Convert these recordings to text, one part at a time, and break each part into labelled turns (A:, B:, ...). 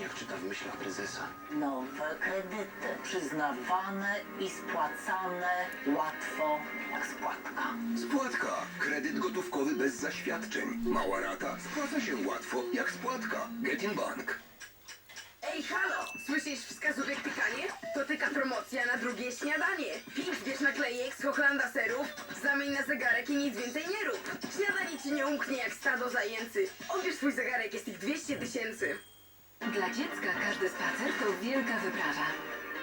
A: jak czyta w myślach prezesa.
B: Nowe kredyty przyznawane i spłacane łatwo jak spłatka.
C: Spłatka. Kredyt gotówkowy bez zaświadczeń. Mała rata. Spłaca się łatwo, jak spłatka. Get in Bank.
D: Ej, halo! Słyszysz wskazówek pikanie? To tyka promocja na drugie śniadanie. Pisz bierz naklejek z Hochlanda serów, zamień na zegarek i nic więcej nie rób. Śniadanie ci nie umknie jak stado zajęcy. Odbierz swój zegarek, jest ich 200 tysięcy.
E: Dla dziecka każdy spacer to wielka wyprawa.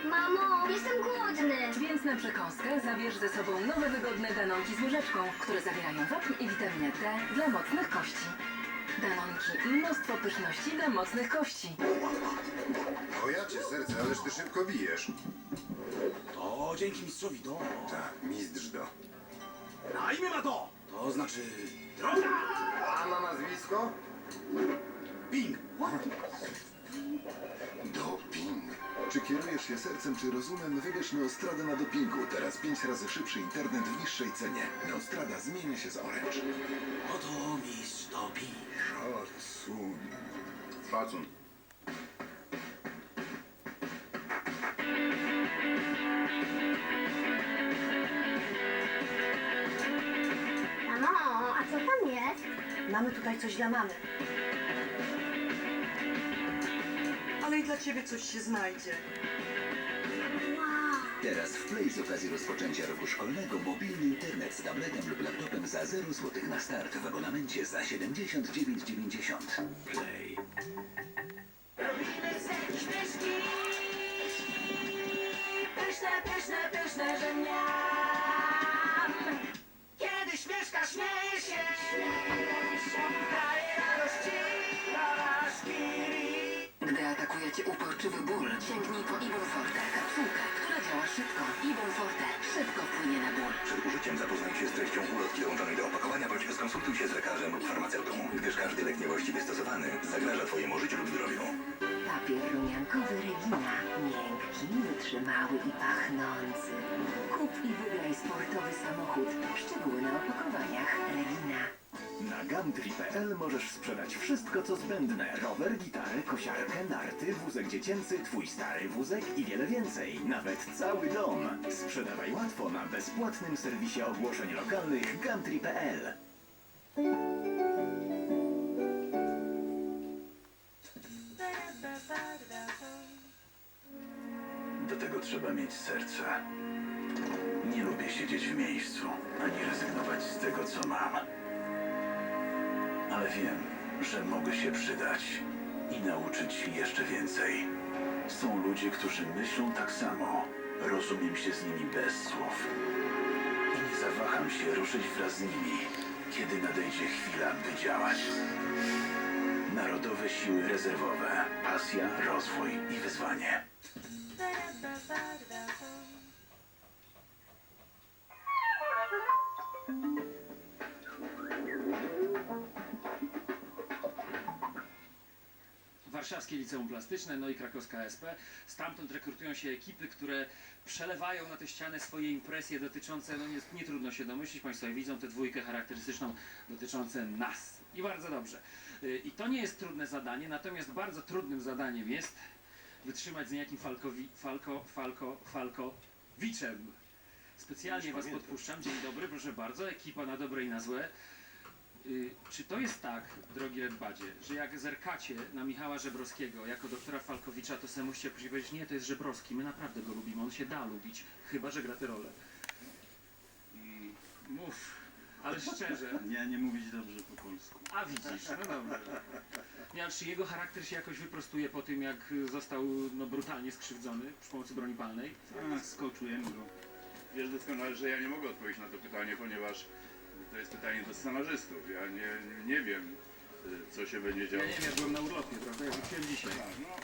F: Mamo, jestem głodny.
E: Więc na przekąskę zabierz ze sobą nowe wygodne danonki z łyżeczką, które zawierają wapń i witaminę D dla mocnych kości. Danonki, mnóstwo pyszności dla mocnych kości.
G: O ja cię serce, ależ ty szybko bijesz.
H: O, dzięki mistrzowi, to.
G: Tak, mistrz do.
H: Na imię ma to! To znaczy... Droga!
G: A się sercem czy rozumem? Wybierz Neostradę na dopingu. Teraz pięć razy szybszy internet w niższej cenie. Neostrada zmienia się z Orange.
H: Oto mistrz Topi.
G: Szacun. Szacun.
F: Mamo, a co tam jest?
B: Mamy tutaj coś dla mamy.
I: I dla ciebie coś się znajdzie.
J: Teraz w Play z okazji rozpoczęcia roku szkolnego mobilny internet z tabletem lub laptopem za 0 zł na start w abonamencie za 79,90. Play.
D: Pyszne, pyszne, pyszne, że miam.
C: Zapoznaj się z treścią ulotki dołączonej do opakowania, bądź skonsultuj się z lekarzem lub farmaceutą, gdyż każdy lek niewłaściwie stosowany zagraża Twojemu życiu lub zdrowiu.
E: Papier rumiankowy Regina. Miękki, wytrzymały i pachnący. Kup i wygraj sportowy samochód. Szczegóły na opakowaniach Regina.
K: Na Gumtree.pl możesz sprzedać wszystko co zbędne. Rower, gitarę, kosiarkę, narty, wózek dziecięcy, twój stary wózek i wiele więcej. Nawet cały dom. Sprzedawaj łatwo na bezpłatnym serwisie ogłoszeń lokalnych Gumtree.pl.
J: Do tego trzeba mieć serce. Nie lubię siedzieć w miejscu, ani rezygnować z tego, co mam. Ale wiem, że mogę się przydać i nauczyć jeszcze więcej. Są ludzie, którzy myślą tak samo. Rozumiem się z nimi bez słów. I nie zawaham się ruszyć wraz z nimi, kiedy nadejdzie chwila, by działać. Narodowe Siły Rezerwowe. Pasja, rozwój i wyzwanie.
A: Warszawskie Liceum Plastyczne, no i krakowska SP. Stamtąd rekrutują się ekipy, które przelewają na te ściany swoje impresje dotyczące, no nie, nie trudno się domyślić, Państwo widzą tę dwójkę charakterystyczną dotyczące nas. I bardzo dobrze. Y, I to nie jest trudne zadanie, natomiast bardzo trudnym zadaniem jest wytrzymać z niejakim Falkowi, Falko, Falko, Falkowiczem. Specjalnie Was podpuszczam. Dzień dobry, proszę bardzo. Ekipa na dobre i na złe. Y, Czy to jest tak, drogi Redbadzie, że jak zerkacie na Michała Żebrowskiego jako doktora Falkowicza, to sobie musicie później powiedzieć, nie, to jest Żebrowski, my naprawdę go lubimy, on się da lubić, chyba, że gra tę rolę. Mm, Mów, ale szczerze.
H: Nie, nie mówić dobrze po polsku.
A: A widzisz, no dobrze. Nie, ale czy jego charakter się jakoś wyprostuje po tym, jak został no, brutalnie skrzywdzony przy pomocy broni palnej?
H: A, skoczujemy go.
L: Wiesz doskonale, że ja nie mogę odpowiedzieć na to pytanie, ponieważ to jest pytanie do scenarzystów. Ja nie, nie wiem, y, co się będzie działo.
A: Ja nie wiem, ja byłem na urlopie, prawda? Ja wróciłem dzisiaj.
L: Tak, no,